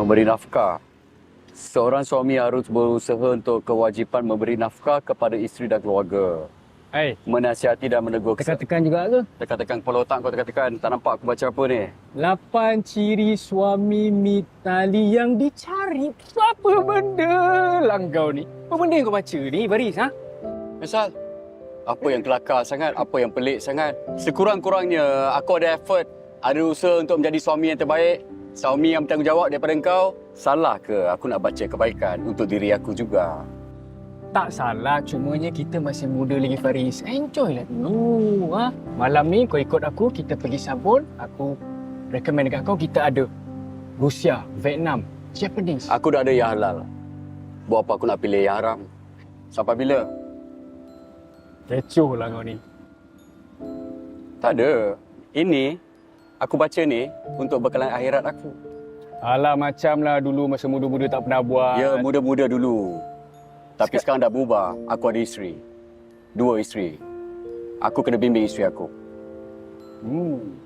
Memberi nafkah. Seorang suami harus berusaha untuk kewajipan memberi nafkah kepada isteri dan keluarga. Eh, Menasihati dan menegur. tekan-tekan juga ke? Tekan-tekan kepala otak kau tekan-tekan. Tak nampak aku baca apa ni? Lapan ciri suami mitali yang dicari. Apa benda lah kau ni? Apa benda yang kau baca ni, Baris? Ha? Misal, apa yang kelakar sangat, apa yang pelik sangat. Sekurang-kurangnya aku ada effort, ada usaha untuk menjadi suami yang terbaik, suami yang bertanggungjawab daripada engkau. Salah ke aku nak baca kebaikan untuk diri aku juga? Tak salah, cumanya kita masih muda lagi Faris. Enjoy lah dulu. Ha? Malam ni kau ikut aku, kita pergi Sabun. Aku recommend dekat kau, kita ada Rusia, Vietnam, Japanese. Aku dah ada yang halal. Buat apa aku nak pilih yang haram? Sampai bila? Kecoh lah kau ni. Tak ada. Ini, aku baca ni untuk bekalan akhirat aku. Alah macam lah dulu masa muda-muda tak pernah buat. Ya, muda-muda dulu. Tapi sekarang dah berubah. Aku ada isteri. Dua isteri. Aku kena bimbing isteri aku. Hmm.